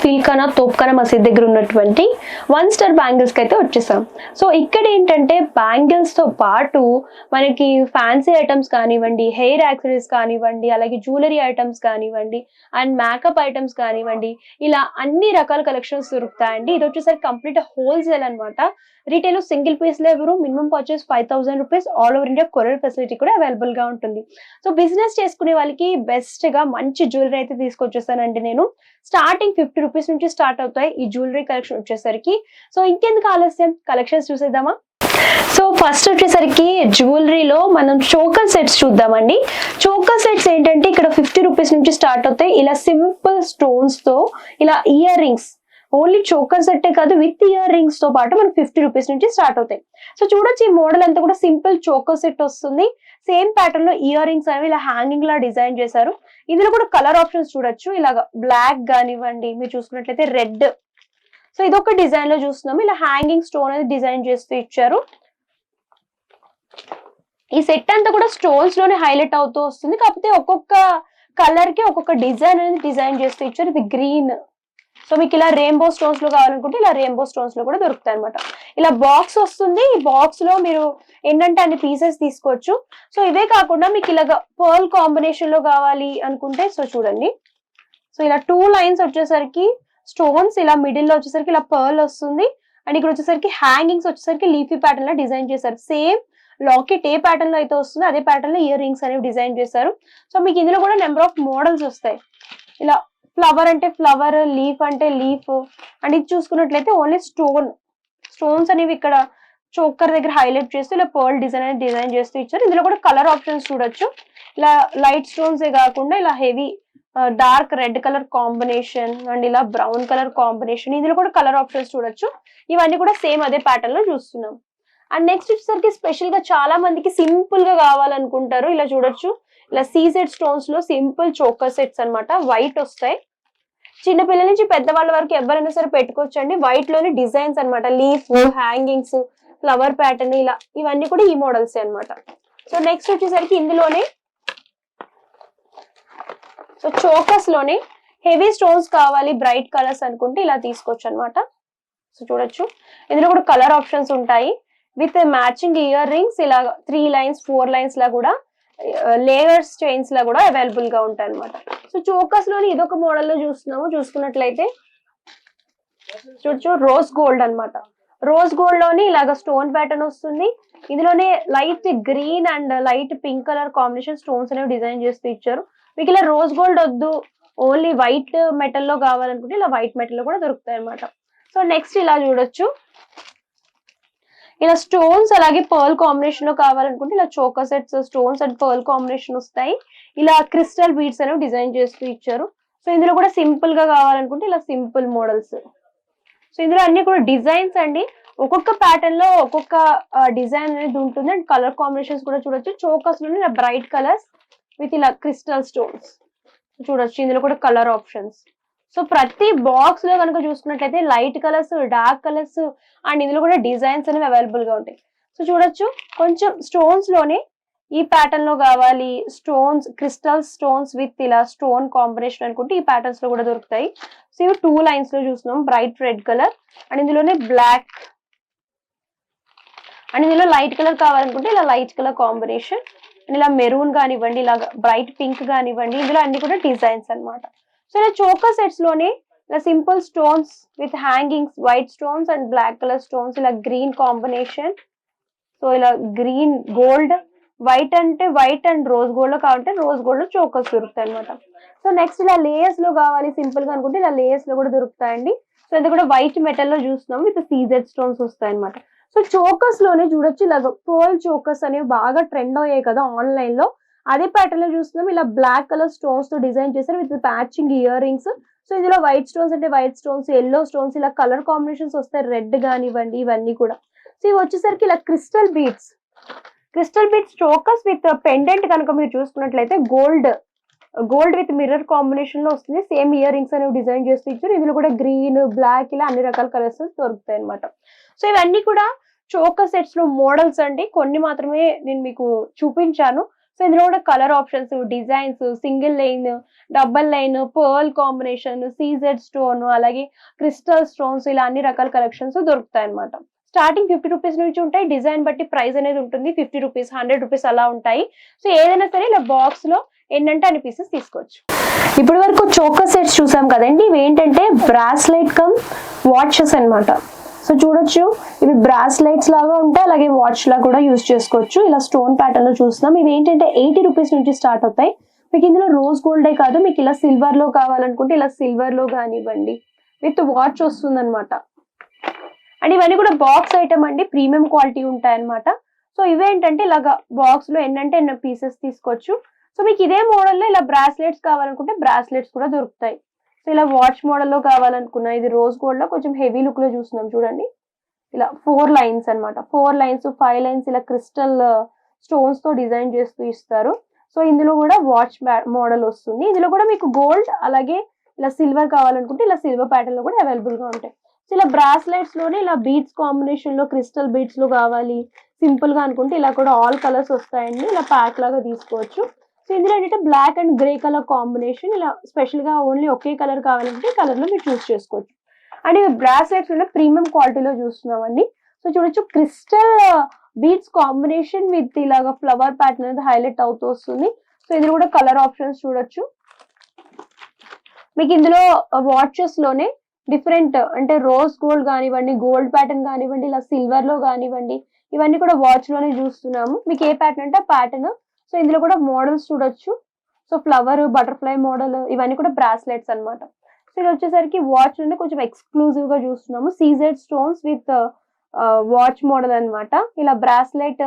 వచ్చేసరికి మనం హైదరాబాద్ ఫిల్కానా తోప్కానా మసీద్ దగ్గర ఉన్నటువంటి వన్ స్టార్ బ్యాంగిల్స్కి అయితే వచ్చేసాం. సో ఇక్కడ ఏంటంటే బ్యాంగిల్స్తో పాటు మనకి ఫ్యాన్సీ ఐటమ్స్ కానివ్వండి హెయిర్ యాక్సరీస్ కానివ్వండి అలాగే జ్యువెలరీ ఐటమ్స్ కానివ్వండి అండ్ మేకప్ ఐటమ్స్ కానివ్వండి ఇలా అన్ని రకాల కలెక్షన్స్ దొరుకుతాయండి. ఇది వచ్చేసరికి కంప్లీట్ హోల్సేల్ అన్నమాట. రీటైల్ సింగిల్ పీస్లో ఎవరు minimum purchase five thousand rupees all over India courier facility కూడా అవైలబుల్గా ఉంటుంది. సో బిజినెస్ చేసుకునే వాళ్ళకి బెస్ట్గా మంచి జ్యువెలరీ అయితే తీసుకొచ్చేసానండి నేను. స్టార్టింగ్ ఫిఫ్టీ రూపీస్ నుంచి స్టార్ట్ అవుతాయి ఈ జ్యువెలరీ కలెక్షన్ వచ్చేసరికి. సో ఇంకెందుకు ఆలస్యం? కలెక్షన్స్ చూసేద్దామా? సో ఫస్ట్ వచ్చేసరికి జ్యువెలరీలో మనం చోకల్ సెట్స్ చూద్దామండి. చోకల్ సెట్స్ ఏంటంటే ఇక్కడ ఫిఫ్టీ రూపీస్ నుంచి స్టార్ట్ అవుతాయి. ఇలా సింపుల్ స్టోన్స్తో ఇలా ఇయర్ రింగ్స్ ఓన్లీ చోకర్ సెట్టే కాదు విత్ ఇయర్ రింగ్స్తో పాటు మనకి ఫిఫ్టీ రూపీస్ నుంచి స్టార్ట్ అవుతాయి. సో చూడొచ్చు ఈ మోడల్ అంతా కూడా సింపుల్ చోకర్ సెట్ వస్తుంది. సేమ్ ప్యాటర్న్లో ఇయర్ రింగ్స్ అనేవి ఇలా హ్యాంగింగ్ లా డిజైన్ చేశారు. ఇందులో కూడా కలర్ ఆప్షన్స్ చూడొచ్చు. ఇలాగ బ్లాక్ కానివ్వండి మీరు చూసుకున్నట్లయితే రెడ్ సో ఇదొక డిజైన్లో చూస్తున్నాము. ఇలా హ్యాంగింగ్ స్టోన్ అనేది డిజైన్ చేస్తూ ఇచ్చారు. ఈ సెట్ అంతా కూడా స్టోన్స్లోనే హైలైట్ అవుతూ వస్తుంది. కాకపోతే ఒక్కొక్క కలర్కి ఒక్కొక్క డిజైన్ అనేది డిజైన్ చేస్తూ ఇచ్చారు. ఇది గ్రీన్ సో మీకు ఇలా రెయిన్బో స్టోన్స్లో కావాలనుకుంటే ఇలా రెయిన్బో స్టోన్స్లో కూడా దొరుకుతాయి అనమాట ఇలా బాక్స్ వస్తుంది. ఈ బాక్స్లో మీరు ఏంటంటే అన్ని పీసెస్ తీసుకోవచ్చు. సో ఇవే కాకుండా మీకు ఇలా పర్ల్ కాంబినేషన్లో కావాలి అనుకుంటే సో చూడండి. సో ఇలా టూ లైన్స్ వచ్చేసరికి స్టోన్స్ ఇలా మిడిల్లో వచ్చేసరికి ఇలా పర్ల్ వస్తుంది. అండ్ ఇక్కడ వచ్చేసరికి హ్యాంగింగ్స్ వచ్చేసరికి లీఫీ ప్యాటర్న్లో డిజైన్ చేశారు. సేమ్ లాకెట్ ఏ ప్యాటర్న్లో అయితే వస్తుందో అదే ప్యాటర్న్లో ఇయర్ రింగ్స్ అనేవి డిజైన్ చేశారు. సో మీకు ఇందులో కూడా నెంబర్ ఆఫ్ మోడల్స్ వస్తాయి. ఇలా ఫ్లవర్ అంటే ఫ్లవర్ లీఫ్ అంటే లీఫ్ అండ్ ఇది చూసుకున్నట్లయితే ఓన్లీ స్టోన్ స్టోన్స్ అనేవి ఇక్కడ చోకర్ దగ్గర హైలైట్ చేస్తూ ఇలా పర్ల్ డిజైన్ అనేది డిజైన్ చేస్తూ ఇచ్చారు. ఇందులో కూడా కలర్ ఆప్షన్స్ చూడొచ్చు. ఇలా లైట్ స్టోన్స్ ఏ కాకుండా ఇలా heavy dark red colour combination and ఇలా బ్రౌన్ కలర్ కాంబినేషన్ ఇందులో కూడా కలర్ ఆప్షన్స్ చూడొచ్చు. ఇవన్నీ కూడా సేమ్ అదే ప్యాటర్న్లో చూస్తున్నాం. అండ్ నెక్స్ట్ వచ్చేసరికి స్పెషల్గా చాలా మందికి సింపుల్గా కావాలనుకుంటారు. ఇలా చూడొచ్చు. ఇలా సీజెడ్ స్టోన్స్లో సింపుల్ చోకర్ సెట్స్ అన్నమాట. వైట్ వస్తాయి. చిన్న పిల్లల నుంచి పెద్దవాళ్ళ వరకు ఎవరైనా సరే పెట్టుకోవచ్చండి. వైట్లోని డిజైన్స్ అన్నమాట. లీఫ్ హ్యాంగింగ్స్ ఫ్లవర్ ప్యాటర్న్ ఇలా ఇవన్నీ కూడా ఈ మోడల్స్ అన్నమాట. సో నెక్స్ట్ వచ్చేసరికి ఇందులోనే సో చోకస్లోనే హెవీ స్టోన్స్ కావాలి బ్రైట్ కలర్స్ అనుకుంటే ఇలా తీసుకోవచ్చు అన్నమాట. సో చూడొచ్చు. ఇందులో కూడా కలర్ ఆప్షన్స్ ఉంటాయి. విత్ మ్యాచింగ్ ఇయర్ రింగ్స్ ఇలా త్రీ లైన్స్ ఫోర్ లైన్స్ లా కూడా లేయర్స్ చైన్స్ లా కూడా అవైలబుల్గా ఉంటాయి అనమాట సో చోకస్లోని ఇదొక మోడల్లో చూస్తున్నాము. చూసుకున్నట్లయితే చూడొచ్చు రోజ్ గోల్డ్ అన్నమాట. రోజ్ గోల్డ్లోని ఇలాగ స్టోన్ ప్యాటర్న్ వస్తుంది. ఇందులోనే light green and light pink colour combination stones అనేవి డిజైన్ చేస్తూ ఇచ్చారు. మీకు ఇలా రోజ్ గోల్డ్ వద్దు ఓన్లీ వైట్ మెటల్లో కావాలనుకుంటే ఇలా వైట్ మెటల్లో కూడా దొరుకుతాయి అనమాట సో నెక్స్ట్ ఇలా చూడొచ్చు. ఇలా స్టోన్స్ అలాగే పర్ల్ కాంబినేషన్లో కావాలనుకుంటే ఇలా choker sets stones and pearl combination వస్తాయి. ఇలా క్రిస్టల్ బీడ్స్ అనేవి డిజైన్ చేస్తూ ఇచ్చారు. సో ఇందులో కూడా సింపుల్గా కావాలనుకుంటే ఇలా సింపుల్ మోడల్స్ సో ఇందులో అన్ని కూడా డిజైన్స్ అండి. ఒక్కొక్క ప్యాటర్న్లో ఒక్కొక్క డిజైన్ అనేది ఉంటుంది. అండ్ కలర్ కాంబినేషన్స్ కూడా చూడొచ్చు. చోకస్లో ఇలా బ్రైట్ కలర్స్ విత్ ఇలా క్రిస్టల్ స్టోన్స్ చూడొచ్చు. ఇందులో కూడా కలర్ ఆప్షన్స్ సో ప్రతి బాక్స్లో కనుక చూసుకున్నట్లయితే light colours dark colours and ఇందులో కూడా డిజైన్స్ అనేవి అవైలబుల్గా ఉంటాయి. సో చూడొచ్చు కొంచెం స్టోన్స్లోనే ఈ ప్యాటర్న్లో కావాలి. స్టోన్స్ క్రిస్టల్ స్టోన్స్ విత్ ఇలా స్టోన్ కాంబినేషన్ అనుకుంటే ఈ ప్యాటర్న్స్లో కూడా దొరుకుతాయి. సో ఇవి టూ లైన్స్లో చూస్తున్నాం బ్రైట్ రెడ్ కలర్ అండ్ ఇందులోనే బ్లాక్ అండ్ ఇందులో లైట్ కలర్ కావాలనుకుంటే ఇలా లైట్ కలర్ కాంబినేషన్ అండ్ ఇలా మెరూన్ కానివ్వండి ఇలా బ్రైట్ పింక్ కానివ్వండి ఇందులో అన్ని కూడా డిజైన్స్ అన్నమాట. సో ఇలా చోకర్ సెట్స్లోనే ఇలా simple stones with hangings white stones and black colour stones ఇలా గ్రీన్ కాంబినేషన్ సో ఇలా గ్రీన్ గోల్డ్ వైట్ అంటే వైట్ అండ్ రోజ్ గోల్డ్లో కావాలంటే రోజ్ గోల్డ్లో చోకర్స్ దొరుకుతాయి అనమాట సో నెక్స్ట్ ఇలా లేయర్స్లో కావాలి సింపుల్గా అనుకుంటే ఇలా లేయర్స్లో కూడా దొరుకుతాయండి. సో ఇది కూడా వైట్ మెటల్లో చూస్తున్నాం విత్ సీజెడ్ స్టోన్స్ వస్తాయి అనమాట సో చోకర్స్లోనే చూడొచ్చు ఇలా పర్ల్ చోకర్స్ అనేవి బాగా ట్రెండ్ అయ్యాయి కదా ఆన్లైన్లో. అదే ప్యాటర్న్లో చూస్తున్నాం. ఇలా బ్లాక్ కలర్ స్టోన్స్తో డిజైన్ చేశారు with matching earrings so ఇందులో వైట్ స్టోన్స్ అంటే వైట్ స్టోన్స్ ఎల్లో స్టోన్స్ ఇలా కలర్ కాంబినేషన్స్ వస్తాయి. రెడ్ కానివ్వండి ఇవన్నీ కూడా. సో ఇవి వచ్చేసరికి ఇలా crystal beads crystal beads chokers with pendant కనుక మీరు చూసుకున్నట్లయితే గోల్డ్ గోల్డ్ విత్ మిర్రర్ కాంబినేషన్లో వస్తుంది. సేమ్ ఇయర్ రింగ్స్ అనేవి డిజైన్ చేస్తూ ఇచ్చారు. ఇందులో కూడా గ్రీన్ బ్లాక్ ఇలా అన్ని రకాల కలర్స్ దొరుకుతాయి అనమాట సో ఇవన్నీ కూడా చోకస్ సెట్స్లో మోడల్స్ అండి. కొన్ని మాత్రమే నేను మీకు చూపించాను. సో ఇందులో కూడా colour options designs single line double line pearl combination CZ stone అలాగే క్రిస్టల్ స్టోన్స్ ఇలా అన్ని రకాల కలెక్షన్స్ దొరుకుతాయి అన్నమాట. స్టార్టింగ్ ఫిఫ్టీ రూపీస్ నుంచి ఉంటాయి డిజైన్ బట్టి ప్రైస్ అనేది ఉంటుంది ఫిఫ్టీ రూపీస్ హండ్రెడ్ రూపీస్ అలా ఉంటాయి. సో ఏదైనా సరే ఇలా బాక్స్లో ఎన్నంటే అన్ని పీసెస్ తీసుకోవచ్చు. ఇప్పటి వరకు చోకర్ సెట్స్ చూసాం కదండి ఇవి ఏంటంటే బ్రాస్లైట్ కమ్ వాచెస్ అన్నమాట. సో చూడొచ్చు. ఇవి బ్రాస్లైట్స్ లాగా ఉంటాయి అలాగే వాచ్ లా కూడా యూస్ చేసుకోవచ్చు. ఇలా స్టోన్ ప్యాటర్న్లో చూస్తున్నాం. ఇవి ఏంటంటే ఎయిటీ రూపీస్ నుంచి స్టార్ట్ అవుతాయి. మీకు ఇందులో రోజ్ గోల్డే కాదు మీకు ఇలా సిల్వర్లో కావాలనుకుంటే ఇలా సిల్వర్లో కానివ్వండి విత్ వాచ్ వస్తుంది అనమాట అండ్ ఇవన్నీ కూడా బాక్స్ ఐటమ్ అండి ప్రీమియం క్వాలిటీ ఉంటాయి అనమాట సో ఇవేంటంటే ఇలాగా బాక్స్లో ఎన్నంటే ఎన్న పీసెస్ తీసుకోవచ్చు. సో మీకు ఇదే మోడల్లో ఇలా బ్రాస్లెట్స్ కావాలనుకుంటే బ్రాస్లెట్స్ కూడా దొరుకుతాయి. సో ఇలా వాచ్ మోడల్లో కావాలనుకున్నా ఇది రోజ్ గోల్డ్లో కొంచెం హెవీ లుక్లో చూస్తున్నాం చూడండి. ఇలా ఫోర్ లైన్స్ అన్నమాట. ఫోర్ లైన్స్ ఫైవ్ లైన్స్ ఇలా క్రిస్టల్ స్టోన్స్ uh, తో డిజైన్ చేస్తూ ఇస్తారు. సో ఇందులో కూడా వాచ్ మోడల్ వస్తుంది. ఇందులో కూడా మీకు గోల్డ్ అలాగే ఇలా సిల్వర్ కావాలనుకుంటే ఇలా సిల్వర్ ప్యాటర్న్లో కూడా అవైలబుల్గా ఉంటాయి. సో ఇలా బ్రాస్లెట్స్లోనే ఇలా బీడ్స్ కాంబినేషన్లో క్రిస్టల్ బీడ్స్లో కావాలి. సింపుల్గా అనుకుంటే ఇలా కూడా ఆల్ కలర్స్ వస్తాయండి. ఇలా ప్యాక్ లాగా తీసుకోవచ్చు. సో ఇందులో ఏంటంటే black and grey colour combination ఇలా స్పెషల్గా ఓన్లీ ఒకే కలర్ కావాలంటే కలర్లో మీరు చూస్ చేసుకోవచ్చు. అండ్ ఇవి బ్రాస్లెట్స్ ఉన్న ప్రీమియం క్వాలిటీలో చూస్తున్నామండి. సో చూడొచ్చు క్రిస్టల్ బీడ్స్ కాంబినేషన్ విత్ ఇలాగా ఫ్లవర్ ప్యాటర్న్ అనేది హైలైట్ అవుతూ వస్తుంది. సో ఇందులో కూడా కలర్ ఆప్షన్స్ చూడొచ్చు. మీకు ఇందులో uh, వాచెస్లోనే డిఫరెంట్ uh, అంటే రోజ్ గోల్డ్ కానివ్వండి గోల్డ్ ప్యాటర్న్ కానివ్వండి ఇలా సిల్వర్లో కానివ్వండి ఇవన్నీ కూడా వాచ్లోనే చూస్తున్నాము. మీకు ఏ ప్యాటర్న్ అంటే ఆ ప్యాటర్న్ సో ఇందులో కూడా మోడల్స్ చూడొచ్చు. సో ఫ్లవర్ బటర్ఫ్లై మోడల్ ఇవన్నీ కూడా బ్రాస్లెట్స్ అన్నమాట. సో ఇది వచ్చేసరికి వాచ్ నుండి కొంచెం ఎక్స్క్లూజివ్గా చూస్తున్నాము. CZ stones with watch model అన్నమాట. ఇలా బ్రాస్లెట్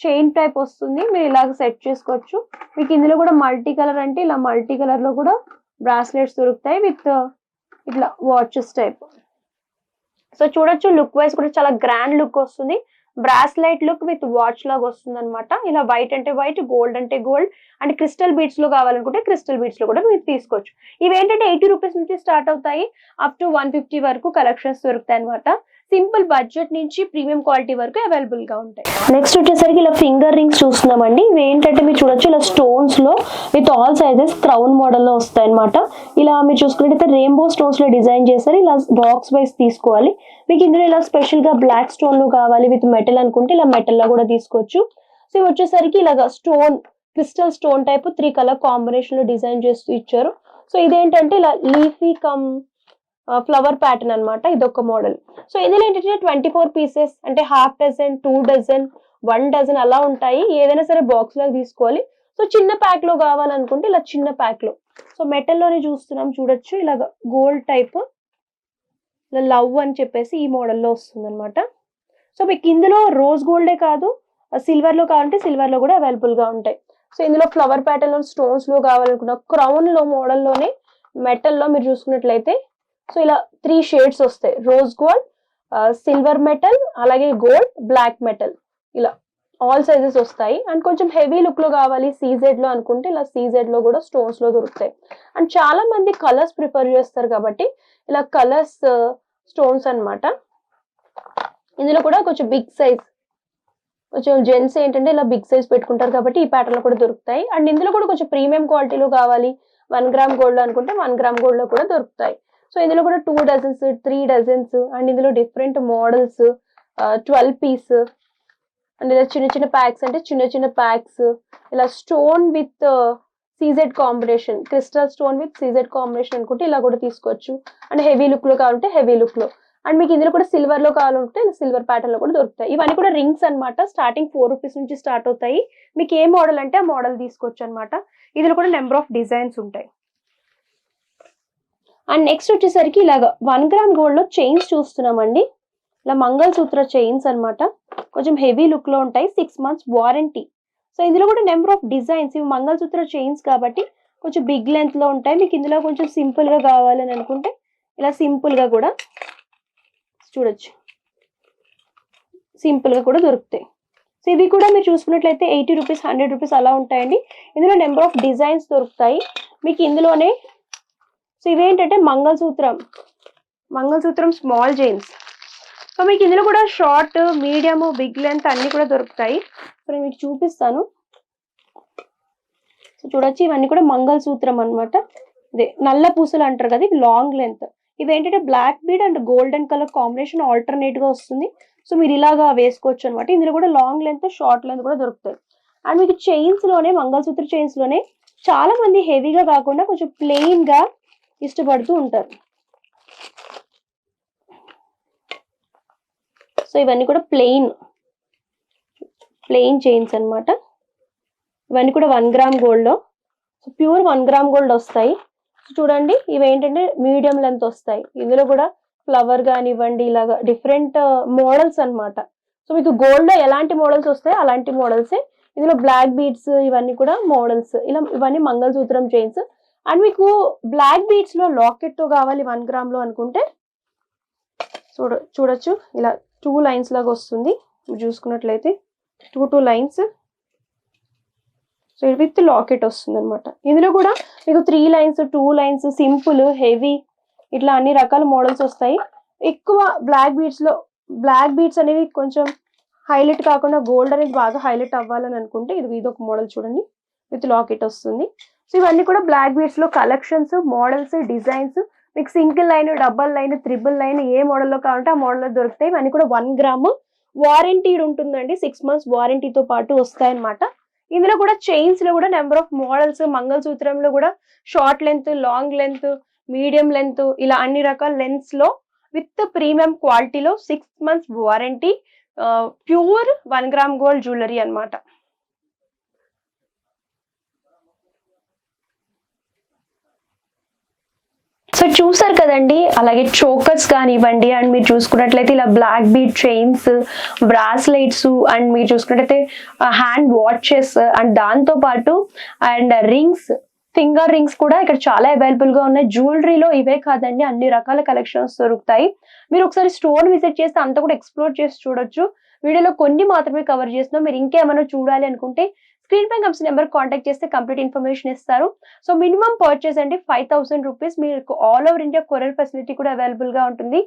చైన్ టైప్ వస్తుంది. మీరు ఇలాగ సెట్ చేసుకోవచ్చు. మీకు ఇందులో కూడా మల్టీ కలర్ అంటే ఇలా మల్టీ కలర్లో కూడా బ్రాస్లెట్స్ దొరుకుతాయి విత్ ఇట్లా వాచెస్ టైప్ సో చూడొచ్చు లుక్ వైజ్ కూడా చాలా గ్రాండ్ లుక్ వస్తుంది. బ్రాస్లైట్ లుక్ విత్ వాచ్ లాగా వస్తుంది అనమాట ఇలా వైట్ అంటే వైట్ గోల్డ్ అంటే గోల్డ్ అండ్ క్రిస్టల్ బీట్స్లో కావాలనుకుంటే క్రిస్టల్ బీట్స్లో కూడా మీరు తీసుకోవచ్చు. ఇవి ఏంటంటే ఎయిటీ రూపీస్ నుంచి స్టార్ట్ అవుతాయి. అప్ టు వన్ ఫిఫ్టీ వరకు కలెక్షన్స్ దొరుకుతాయి అనమాట సింపుల్ బడ్జెట్ నుంచి ప్రీమియం క్వాలిటీ వరకు అవైలబుల్గా ఉంటాయి. నెక్స్ట్ వచ్చేసరికి ఇలా ఫింగర్ రింగ్స్ చూస్తున్నామండి. ఇవి ఏంటంటే మీరు చూడొచ్చు ఇలా స్టోన్స్లో with all sizes crown model వస్తాయి అనమాట ఇలా మీరు చూసుకున్నట్టయితే రెయిన్బో స్టోన్స్లో డిజైన్ చేస్తారు ఇలా బాక్స్ వైస్ తీసుకోవాలి. మీకు ఇందులో ఇలా స్పెషల్గా బ్లాక్ స్టోన్లో కావాలి విత్ మెటల్ అనుకుంటే ఇలా మెటల్లో కూడా తీసుకోవచ్చు. సో ఇవి వచ్చేసరికి ఇలాగా stone crystal stone type three colour కాంబినేషన్లో డిజైన్ చేస్తూ ఇచ్చారు. సో ఇదేంటంటే ఇలా లీఫీ కమ్ ఫ్లవర్ ప్యాటర్న్ అనమాట ఇదొక మోడల్ సో ఇందులో ఏంటంటే ట్వంటీ ఫోర్ పీసెస్ అంటే half dozen two dozen one dozen అలా ఉంటాయి. ఏదైనా సరే బాక్స్ లాగా తీసుకోవాలి. సో చిన్న ప్యాక్లో కావాలనుకుంటే ఇలా చిన్న ప్యాక్లో. సో మెటల్లోనే చూస్తున్నాం చూడొచ్చు. ఇలా గోల్డ్ టైప్ ఇలా లవ్ అని చెప్పేసి ఈ మోడల్లో వస్తుంది అనమాట సో మీకు ఇందులో రోజ్ గోల్డే కాదు సిల్వర్లో కావాలంటే సిల్వర్లో కూడా అవైలబుల్గా ఉంటాయి. సో ఇందులో ఫ్లవర్ ప్యాటర్న్లో స్టోన్స్లో కావాలనుకున్న క్రౌన్లో మోడల్లోనే మెటల్లో మీరు చూసుకున్నట్లయితే సో ఇలా త్రీ షేడ్స్ వస్తాయి. రోజ్ గోల్డ్ సిల్వర్ మెటల్ అలాగే గోల్డ్ బ్లాక్ మెటల్. ఇలా ఆల్ సైజెస్ వస్తాయి. అండ్ కొంచెం హెవీ లుక్లో కావాలి సీజెడ్లో అనుకుంటే ఇలా సీజెడ్లో కూడా స్టోన్స్లో దొరుకుతాయి. అండ్ చాలా మంది కలర్స్ ప్రిఫర్ చేస్తారు కాబట్టి ఇలా కలర్స్ స్టోన్స్ అన్నమాట. ఇందులో కూడా కొంచెం బిగ్ సైజ్ కొంచెం జెంట్స్ ఏంటంటే ఇలా బిగ్ సైజ్ పెట్టుకుంటారు కాబట్టి ఈ ప్యాటర్న్లో కూడా దొరుకుతాయి. అండ్ ఇందులో కూడా కొంచెం ప్రీమియం క్వాలిటీలో కావాలి వన్ గ్రామ్ గోల్డ్ అనుకుంటే వన్ గ్రామ్ గోల్డ్లో కూడా దొరుకుతాయి. సో ఇందులో కూడా two dozens three dozens and ఇందులో different models twelve piece and ఇలా చిన్న చిన్న ప్యాక్స్ అంటే చిన్న చిన్న ప్యాక్స్ ఇలా stone with CZ combination crystal stone with CZ combination అనుకుంటే ఇలా కూడా తీసుకోవచ్చు. అండ్ హెవీ లుక్లో కావాలంటే హెవీ లుక్లో. అండ్ మీకు ఇందులో కూడా సిల్వర్లో కావాలంటే సిల్వర్ ప్యాటర్న్లో కూడా దొరుకుతాయి. ఇవన్నీ కూడా రింగ్స్ అన్నమాట. స్టార్టింగ్ ఫోర్ రూపీస్ నుంచి స్టార్ట్ అవుతాయి. మీకు ఏ మోడల్ అంటే ఆ మోడల్ తీసుకోవచ్చు అనమాట ఇందులో కూడా నెంబర్ ఆఫ్ డిజైన్స్ ఉంటాయి. అండ్ నెక్స్ట్ వచ్చేసరికి ఇలాగ వన్ గ్రామ్ గోల్డ్లో చైన్స్ చూస్తున్నామండి. ఇలా మంగళసూత్ర చైన్స్ అన్నమాట. కొంచెం హెవీ లుక్లో ఉంటాయి. సిక్స్ మంత్స్ వారంటీ సో ఇందులో కూడా నెంబర్ ఆఫ్ డిజైన్స్ ఇవి మంగళసూత్ర చైన్స్ కాబట్టి కొంచెం బిగ్ లెంత్లో ఉంటాయి. మీకు ఇందులో కొంచెం సింపుల్గా కావాలని అనుకుంటే ఇలా సింపుల్గా కూడా చూడొచ్చు. సింపుల్గా కూడా దొరుకుతాయి. సో ఇవి కూడా మీరు చూసుకున్నట్లయితే ఎయిటీ రూపీస్ హండ్రెడ్ రూపీస్ అలా ఉంటాయండి. ఇందులో నెంబర్ ఆఫ్ డిజైన్స్ దొరుకుతాయి. మీకు ఇందులోనే సో ఇవేంటంటే మంగళసూత్రం. మంగళసూత్రం స్మాల్ జైన్స్ సో మీకు ఇందులో కూడా షార్ట్ మీడియం బిగ్ లెంత్ అన్ని కూడా దొరుకుతాయి. సో నేను మీకు చూపిస్తాను. సో చూడొచ్చు ఇవన్నీ కూడా మంగళసూత్రం అన్నమాట. ఇదే నల్ల పూసలు అంటారు కదా ఇవి లాంగ్ లెంత్ ఇవి ఏంటంటే black bead and golden colour combination ఆల్టర్నేట్గా వస్తుంది. సో మీరు ఇలాగా వేసుకోవచ్చు అనమాట ఇందులో కూడా లాంగ్ లెంత్ షార్ట్ లెంత్ కూడా దొరుకుతాయి. అండ్ మీకు చైన్స్లోనే మంగళసూత్ర చైన్స్లోనే చాలా మంది హెవీగా కాకుండా కొంచెం ప్లెయిన్గా ఇష్టపడుతూ ఉంటారు. సో ఇవన్నీ కూడా ప్లెయిన్ ప్లెయిన్ చైన్స్ అన్నమాట. ఇవన్నీ కూడా one gram gold so pure one gram gold వస్తాయి. చూడండి ఇవి ఏంటంటే మీడియం లెంత్ వస్తాయి. ఇందులో కూడా ఫ్లవర్ కానివ్వండి ఇలాగా డిఫరెంట్ మోడల్స్ uh, అన్నమాట. సో మీకు గోల్డ్లో ఎలాంటి మోడల్స్ వస్తాయో అలాంటి మోడల్స్ ఇందులో బ్లాక్ బీడ్స్ ఇవన్నీ కూడా మోడల్స్ ఇలా ఇవన్నీ మంగళసూత్రం చైన్స్ అండ్ మీకు బ్లాక్ బీడ్స్లో లాకెట్తో కావాలి వన్ గ్రామ్లో అనుకుంటే చూడ చూడొచ్చు. ఇలా టూ లైన్స్ లాగా వస్తుంది. చూసుకున్నట్లయితే two two lines so with locket వస్తుంది అనమాట ఇందులో కూడా మీకు three lines two lines simple heavy ఇట్లా అన్ని రకాల మోడల్స్ వస్తాయి. ఎక్కువ బ్లాక్ బీడ్స్లో బ్లాక్ బీడ్స్ అనేవి కొంచెం హైలైట్ కాకుండా గోల్డ్ అనేది బాగా హైలైట్ అవ్వాలని అనుకుంటే ఇది ఇది ఒక మోడల్ చూడండి. విత్ లాకెట్ వస్తుంది. సో ఇవన్నీ కూడా బ్లాక్ బీడ్స్లో కలెక్షన్స్ మోడల్స్ డిజైన్స్ మీకు single line double line triple line ఏ మోడల్లో కావాలంటే ఆ మోడల్లో దొరుకుతాయి. ఇవన్నీ కూడా వన్ గ్రామ్ వారంటీడ్ ఉంటుందండి. సిక్స్ మంత్స్ వారంటీతో పాటు వస్తాయన్నమాట. ఇందులో కూడా చైన్స్లో కూడా నెంబర్ ఆఫ్ మోడల్స్ మంగళసూత్రంలో కూడా short length long length medium length ఇలా అన్ని రకాల లెన్స్లో విత్ ప్రీమియం క్వాలిటీలో six months warranty pure one gram gold jewellery అన్నమాట. సో చూసారు కదండి అలాగే చోకర్స్ కానివ్వండి అండ్ మీరు చూసుకున్నట్లయితే ఇలా black bead chains bracelets and మీరు చూసుకున్నట్లయితే హ్యాండ్ వాచెస్ అండ్ దాంతో పాటు అండ్ రింగ్స్ ఫింగర్ రింగ్స్ కూడా ఇక్కడ చాలా అవైలబుల్గా ఉన్నాయి. జ్యువెలరీలో ఇవే కాదండి అన్ని రకాల కలెక్షన్స్ దొరుకుతాయి. మీరు ఒకసారి స్టోర్ విజిట్ చేస్తే అంతా కూడా ఎక్స్ప్లోర్ చేసి చూడొచ్చు. వీడియోలో కొన్ని మాత్రమే కవర్ చేస్తున్నాం. మీరు ఇంకేమైనా చూడాలి అనుకుంటే స్క్రీన్ పై కంపెనీ నెంబర్ కాంటాక్ట్ చేస్తే కంప్లీట్ ఇన్ఫర్మేషన్ ఇస్తారు. సో మినిమం పర్చేస్ అంటే ఫైవ్ థౌసండ్ రూపీస్ మీకు all over India courier facility కూడా అవైలబుల్గా ఉంటుంది.